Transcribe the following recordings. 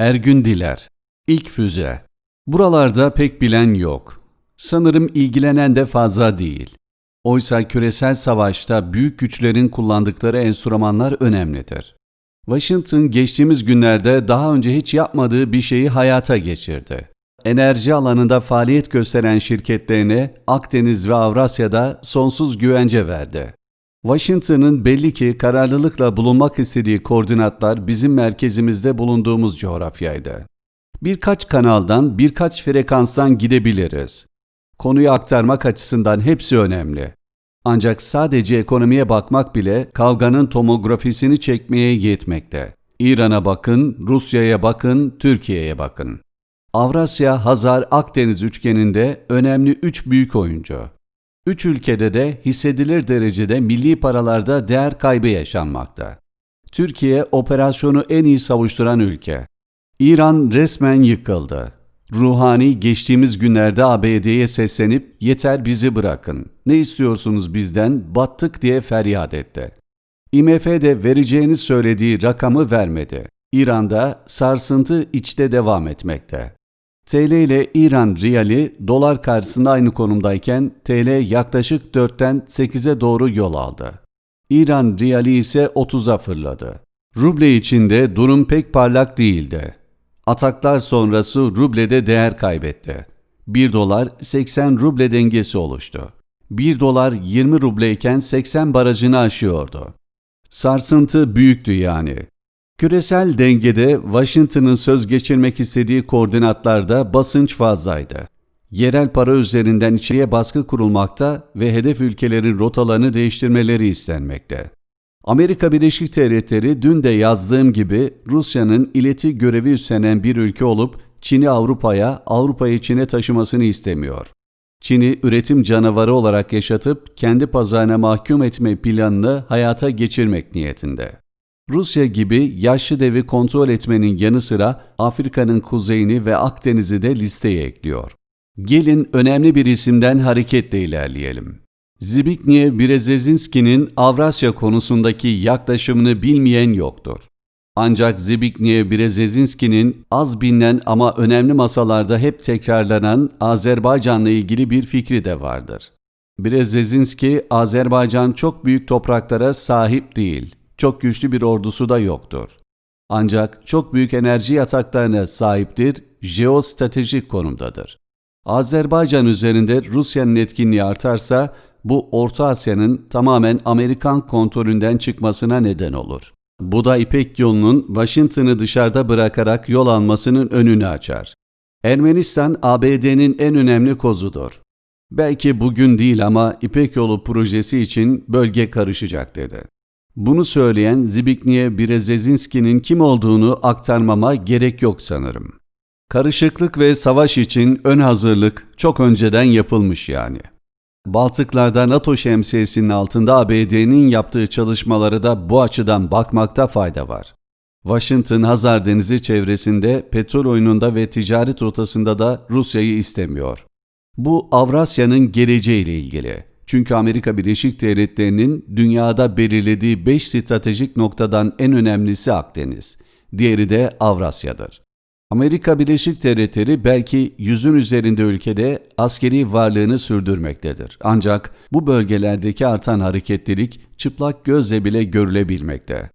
Ergün Diler İlk füze Buralarda pek bilen yok. Sanırım ilgilenen de fazla değil. Oysa küresel savaşta büyük güçlerin kullandıkları enstrümanlar önemlidir. Washington geçtiğimiz günlerde daha önce hiç yapmadığı bir şeyi hayata geçirdi. Enerji alanında faaliyet gösteren şirketlerine Akdeniz ve Avrasya'da sonsuz güvence verdi. Washington'ın belli ki kararlılıkla bulunmak istediği koordinatlar bizim merkezimizde bulunduğumuz coğrafyaydı. Birkaç kanaldan, birkaç frekanstan gidebiliriz. Konuyu aktarmak açısından hepsi önemli. Ancak sadece ekonomiye bakmak bile kavganın tomografisini çekmeye yetmekte. İran'a bakın, Rusya'ya bakın, Türkiye'ye bakın. Avrasya, Hazar, Akdeniz üçgeninde önemli üç büyük oyuncu. Üç ülkede de hissedilir derecede milli paralarda değer kaybı yaşanmakta. Türkiye operasyonu en iyi savuşturan ülke. İran resmen yıkıldı. Ruhani geçtiğimiz günlerde ABD'ye seslenip yeter bizi bırakın. Ne istiyorsunuz bizden? Battık diye feryat etti. IMF de vereceğini söylediği rakamı vermedi. İran'da sarsıntı içte devam etmekte. TL ile İran riyali dolar karşısında aynı konumdayken TL yaklaşık 4'ten 8'e doğru yol aldı. İran riyali ise 30'a fırladı. Ruble içinde durum pek parlak değildi. Ataklar sonrası rublede değer kaybetti. 1 dolar 80 ruble dengesi oluştu. 1 dolar 20 rubleyken 80 barajını aşıyordu. Sarsıntı büyüktü yani. Küresel dengede Washington'ın söz geçirmek istediği koordinatlarda basınç fazlaydı. Yerel para üzerinden içeriye baskı kurulmakta ve hedef ülkelerin rotalarını değiştirmeleri istenmekte. Amerika Birleşik Devletleri dün de yazdığım gibi Rusya'nın ileti görevi üstlenen bir ülke olup Çin'i Avrupa'ya, Avrupa'yı Çin'e taşımasını istemiyor. Çin'i üretim canavarı olarak yaşatıp kendi pazarına mahkum etme planını hayata geçirmek niyetinde. Rusya gibi yaşlı devi kontrol etmenin yanı sıra Afrika'nın kuzeyini ve Akdeniz'i de listeye ekliyor. Gelin önemli bir isimden hareketle ilerleyelim. Zbigniew Brzezinski'nin Avrasya konusundaki yaklaşımını bilmeyen yoktur. Ancak Zbigniew Brzezinski'nin az bilinen ama önemli masalarda hep tekrarlanan Azerbaycan'la ilgili bir fikri de vardır. Brzezinski, Azerbaycan çok büyük topraklara sahip değil, çok güçlü bir ordusu da yoktur. Ancak çok büyük enerji yataklarına sahiptir, jeostratejik konumdadır. Azerbaycan üzerinde Rusya'nın etkinliği artarsa bu Orta Asya'nın tamamen Amerikan kontrolünden çıkmasına neden olur. Bu da İpek yolunun Washington'ı dışarıda bırakarak yol almasının önünü açar. Ermenistan ABD'nin en önemli kozudur. Belki bugün değil ama İpek yolu projesi için bölge karışacak dedi. Bunu söyleyen Zbigniew Brzezinski'nin kim olduğunu aktarmama gerek yok sanırım. Karışıklık ve savaş için ön hazırlık çok önceden yapılmış yani. Baltıklarda NATO şemsiyesinin altında ABD'nin yaptığı çalışmaları da bu açıdan bakmakta fayda var. Washington Hazar Denizi çevresinde petrol oyununda ve ticaret rotasında da Rusya'yı istemiyor. Bu Avrasya'nın geleceğiyle ilgili. Çünkü Amerika Birleşik Devletleri'nin dünyada belirlediği 5 stratejik noktadan en önemlisi Akdeniz, diğeri de Avrasya'dır. Amerika Birleşik Devletleri belki yüzün üzerinde ülkede askeri varlığını sürdürmektedir. Ancak bu bölgelerdeki artan hareketlilik çıplak gözle bile görülebilmekte.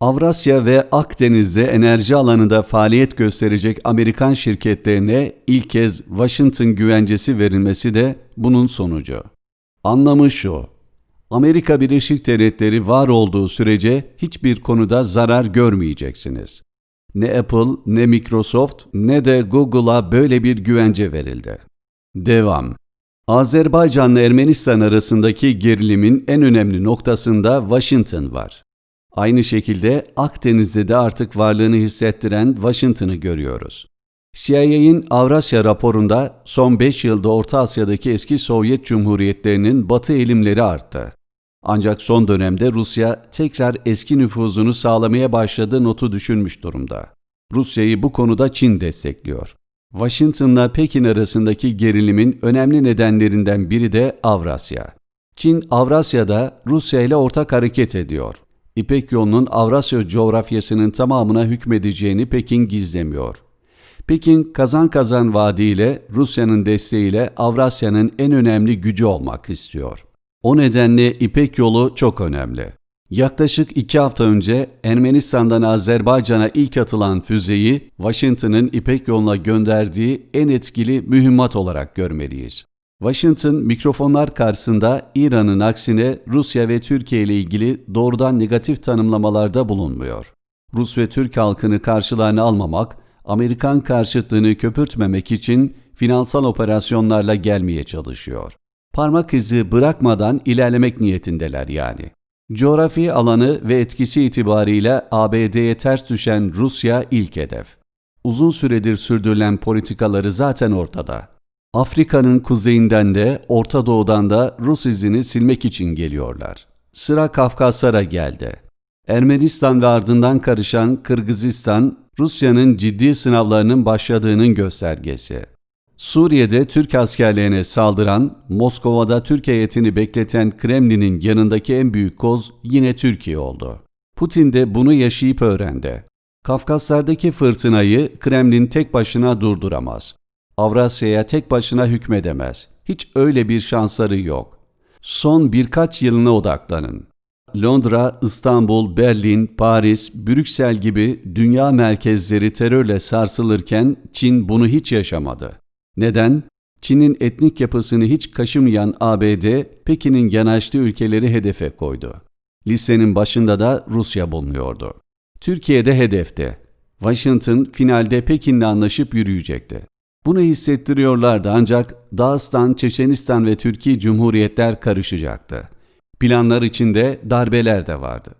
Avrasya ve Akdeniz'de enerji alanında faaliyet gösterecek Amerikan şirketlerine ilk kez Washington güvencesi verilmesi de bunun sonucu. Anlamı şu, Amerika Birleşik Devletleri var olduğu sürece hiçbir konuda zarar görmeyeceksiniz. Ne Apple, ne Microsoft, ne de Google'a böyle bir güvence verildi. Devam. Azerbaycan'la Ermenistan arasındaki gerilimin en önemli noktasında Washington var. Aynı şekilde Akdeniz'de de artık varlığını hissettiren Washington'ı görüyoruz. CIA'in Avrasya raporunda son 5 yılda Orta Asya'daki eski Sovyet Cumhuriyetlerinin batı eğilimleri arttı. Ancak son dönemde Rusya tekrar eski nüfuzunu sağlamaya başladığı notu düşünmüş durumda. Rusya'yı bu konuda Çin destekliyor. Washington'la Pekin arasındaki gerilimin önemli nedenlerinden biri de Avrasya. Çin Avrasya'da Rusya ile ortak hareket ediyor. İpek yolunun Avrasya coğrafyasının tamamına hükmedeceğini Pekin gizlemiyor. Pekin kazan kazan vaadiyle Rusya'nın desteğiyle Avrasya'nın en önemli gücü olmak istiyor. O nedenle İpek yolu çok önemli. Yaklaşık iki hafta önce Ermenistan'dan Azerbaycan'a ilk atılan füzeyi Washington'ın İpek yoluna gönderdiği en etkili mühimmat olarak görmeliyiz. Washington mikrofonlar karşısında İran'ın aksine Rusya ve Türkiye ile ilgili doğrudan negatif tanımlamalarda bulunmuyor. Rus ve Türk halkını karşılarına almamak, Amerikan karşıtlığını köpürtmemek için finansal operasyonlarla gelmeye çalışıyor. Parmak izi bırakmadan ilerlemek niyetindeler yani. Coğrafi alanı ve etkisi itibariyle ABD'ye ters düşen Rusya ilk hedef. Uzun süredir sürdürülen politikaları zaten ortada. Afrika'nın kuzeyinden de Orta Doğu'dan da Rus izini silmek için geliyorlar. Sıra Kafkaslara geldi. Ermenistan ve ardından karışan Kırgızistan, Rusya'nın ciddi sınavlarının başladığının göstergesi. Suriye'de Türk askerlerine saldıran, Moskova'da Türk heyetini bekleten Kremlin'in yanındaki en büyük koz yine Türkiye oldu. Putin de bunu yaşayıp öğrendi. Kafkaslardaki fırtınayı Kremlin tek başına durduramaz. Avrasya'ya tek başına hükmedemez. Hiç öyle bir şansları yok. Son birkaç yılına odaklanın. Londra, İstanbul, Berlin, Paris, Brüksel gibi dünya merkezleri terörle sarsılırken Çin bunu hiç yaşamadı. Neden? Çin'in etnik yapısını hiç kaşımayan ABD, Pekin'in yanaştığı ülkeleri hedefe koydu. Listenin başında da Rusya bulunuyordu. Türkiye'de hedefti. Washington finalde Pekin'le anlaşıp yürüyecekti. Bunu hissettiriyorlardı ancak Dağıstan, Çeçenistan ve Türkiye Cumhuriyetler karışacaktı. Planlar içinde darbeler de vardı.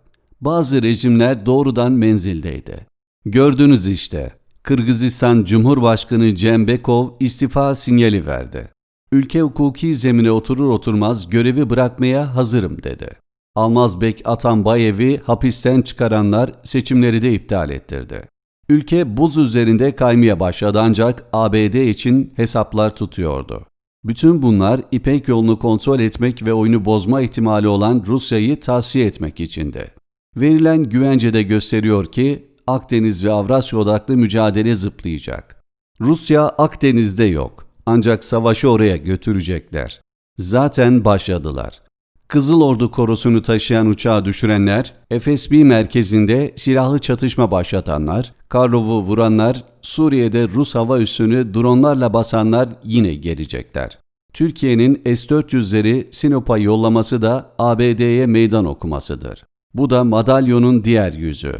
Bazı rejimler doğrudan menzildeydi. Gördünüz işte, Kırgızistan Cumhurbaşkanı Cembekov istifa sinyali verdi. Ülke hukuki zemine oturur oturmaz görevi bırakmaya hazırım dedi. Almazbek Atambayev'i hapisten çıkaranlar seçimleri de iptal ettirdi. Ülke buz üzerinde kaymaya başladı ancak ABD için hesaplar tutuyordu. Bütün bunlar İpek yolunu kontrol etmek ve oyunu bozma ihtimali olan Rusya'yı tavsiye etmek içindi. Verilen güvence de gösteriyor ki Akdeniz ve Avrasya odaklı mücadele zıplayacak. Rusya Akdeniz'de yok ancak savaşı oraya götürecekler. Zaten başladılar. Kızıl Ordu korosunu taşıyan uçağı düşürenler, FSB merkezinde silahlı çatışma başlatanlar, Karlov'u vuranlar, Suriye'de Rus hava üssünü dronlarla basanlar yine gelecekler. Türkiye'nin S-400'leri Sinop'a yollaması da ABD'ye meydan okumasıdır. Bu da madalyonun diğer yüzü.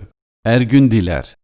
Ergün Diler